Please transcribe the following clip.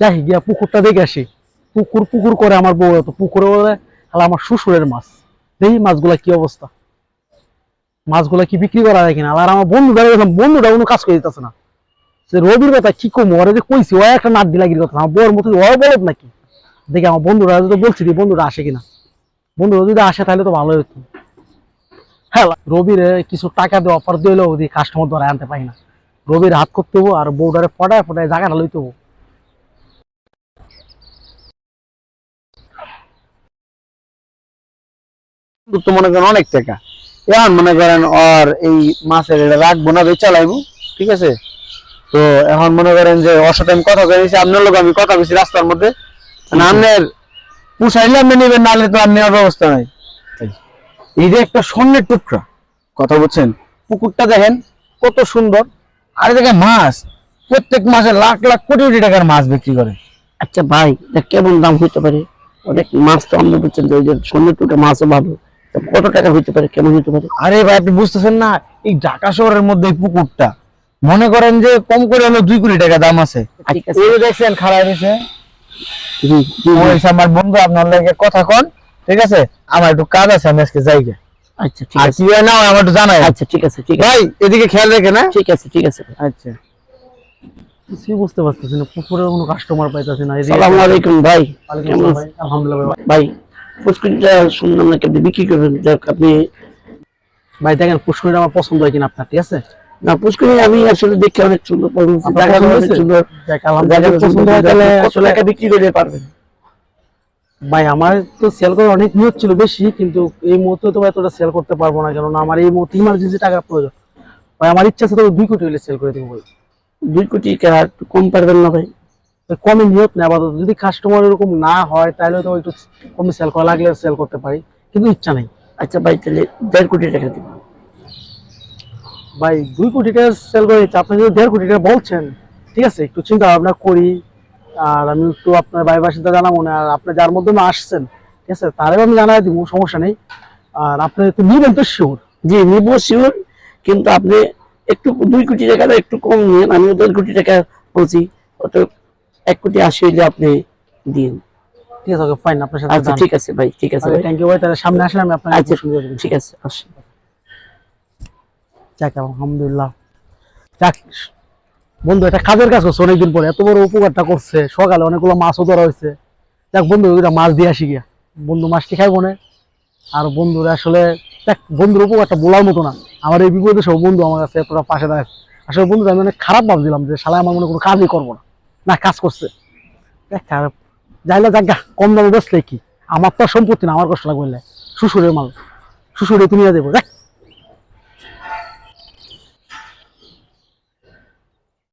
যাই, গিয়া পুকুরটা দেখে আসি। পুকুর পুকুর করে আমার বউ তো পুকুরে বলে তাহলে আমার শ্বশুরের মাছ। দেখি মাছগুলা কি অবস্থা। মাছগুলা কি বিক্রি করা যায় কিনা? আর আমার বন্ধু দাঁড়িয়ে বন্ধুটা কোনো কাজ করে দিতেছে না। সে রবির কথা কি কম, ওরা যে কইছি ও একটা নাট দিলাগির কথা। আমার বউর মতো ও বলত নাকি? দেখি আমার বন্ধুরা যদি বলছি বন্ধুরা আসে কিনা। বন্ধুরা যদি আসে, তাহলে তো ভালো হতো হ্যাঁ রবির কিছু টাকা দিয়ে অফার দিলেও কাস্টমার ধরে আনতে পারি না। রবির হাত করতে আর বউডারে ফটায় ফটায় জায়গাটা লইতে হব তো মনে করেন অনেক টাকা। এখন মনে করেন আর এই মাছের এটা রাখব না বেচা লাগবো ঠিক আছে? তো এখন মনে করেন যে ওর সাথে আমি কথা কইছি আপনার লোক আমি কথা কইছি রাস্তার মধ্যে। মানে আপনার পুষাইলে আপনি নেবেন নাহলে তো আর নেওয়ার ব্যবস্থা নাই। এই যে একটা স্বর্ণের টুকরা কথা বলছেন? পুকুরটা দেখেন কত সুন্দর। আর এই দেখেন মাছ প্রত্যেক মাসে লাখ লাখ কোটি কোটি টাকার মাছ বিক্রি করে। আচ্ছা ভাই এটা কেমন দাম হইতে পারে? অনেক মাছ তো আমরা বুঝছেন যে ওই যে সোনের টুটা মাছও ভালো। কত টাকা হইতে পারে? কেমন হইতে পারে? আরে ভাই আপনি বুঝতেছেন না এই ঢাকা শহরের মধ্যে এই পুকুরটা মনে করেন যে কম করে হলো দুই কোটি টাকা দাম আছে। দেখছেন খারাপ হয়েছে। আমার বন্ধু আপনার লাগে কথা কন ঠিক আছে? আমার একটু কাজ আছে আমি আজকে যাই। আচ্ছা ঠিক আছে। না আমার একটু জানাই। আচ্ছা ঠিক আছে ঠিক আছে। ভাই এদিকে খেয়াল রেখে না? ঠিক আছে ঠিক আছে। আচ্ছা। কিছুই বুঝতে পারতেছি না পুকুরের কোনো কাস্টমার পাইতেছি না। এদিকে- সালাম আলাইকুম ভাই। আলহামদুলিল্লাহ ভাই। পুষ্কুরিটা শুনলাম নাকি আপনি বিক্রি করবেন যাক আপনি ভাই দেখেন পুষ্করিটা আমার পছন্দ হয় কিনা আপনার ঠিক আছে? না পুষ্কুরি আমি আসলে দেখে অনেক সুন্দর জায়গা অনেক সুন্দর জায়গা পছন্দ পছন্দ হয় তাহলে আসলে টাকা বিক্রি করে পারবেন। ভাই আমার তো সেল করার অনেক নিয়ত ছিল বেশি কিন্তু এই মুহূর্তে তো এতটা সেল করতে পারব না কারণ আমার এই মুহূর্তে ইমার্জেন্সি টাকার প্রয়োজন। ভাই আমার ইচ্ছা আছে তবে দুই কোটি হলে সেল করে দেবো ভাই। দুই কোটি একটু কম পারবেন না ভাই? তো কমে নিয়ত নেই আপাতত। যদি কাস্টমার এরকম না হয় তাহলে তো একটু কমে সেল করা লাগলে সেল করতে পারি কিন্তু ইচ্ছা নেই। আচ্ছা ভাই তাহলে দেড় কোটি টাকা দিব ভাই দুই কোটি টাকা সেল করে দিচ্ছি আপনি যদি দেড় কোটি টাকা বলছেন ঠিক আছে একটু চিন্তা ভাবনা করি আর আমি একটু আপনার ভাই বাসিন্দা জানাব না আর আপনি যার মাধ্যমে আসছেন ঠিক আছে তারেও আমি জানাই দিব সমস্যা নেই। আর আপনি একটু নিবেন তো শিওর জি নিবো শিওর কিন্তু আপনি একটু দুই কোটি টাকা একটু কম নিন আমি দেড় কোটি টাকা বলছি অত এক কোটি আশি হইলে আপনি দিন। ঠিক আছে ওকে ফাইন আপনার সাথে আচ্ছা ঠিক আছে ভাই ঠিক আছে ভাই। থ্যাংক ইউ ভাই তাহলে সামনে আসলে আমি আপনাকে আচ্ছা ঠিক আছে আসুন। যাক আলহামদুলিল্লাহ। যাক বন্ধু এটা কাজের কাজ করছে অনেকদিন পরে। এত বড় উপকারটা করছে। সকালে অনেকগুলো মাছও ধরা হয়েছে। যাক বন্ধু ওইটা মাছ দিয়ে আসি গিয়া। বন্ধু মাছটি খাইবো না? আর বন্ধুরা আসলে দেখ বন্ধুর উপকারটা বলার মতো না। আমার এই বিপদে সব বন্ধু আমার কাছে এতটা পাশে দাঁড়ায়। আসলে বন্ধু আমি অনেক খারাপ ভাবছিলাম যে শালা আমার মনে কোনো কাজই করব না। না কাজ করছে। খারাপ যাইলে যাক গা, কম দামে বসলে কি? আমার তো আর সম্পত্তি না আমার কষ্ট লাগবে শ্বশুরের মাল। শ্বশুরে তুমি দেবো দেখ।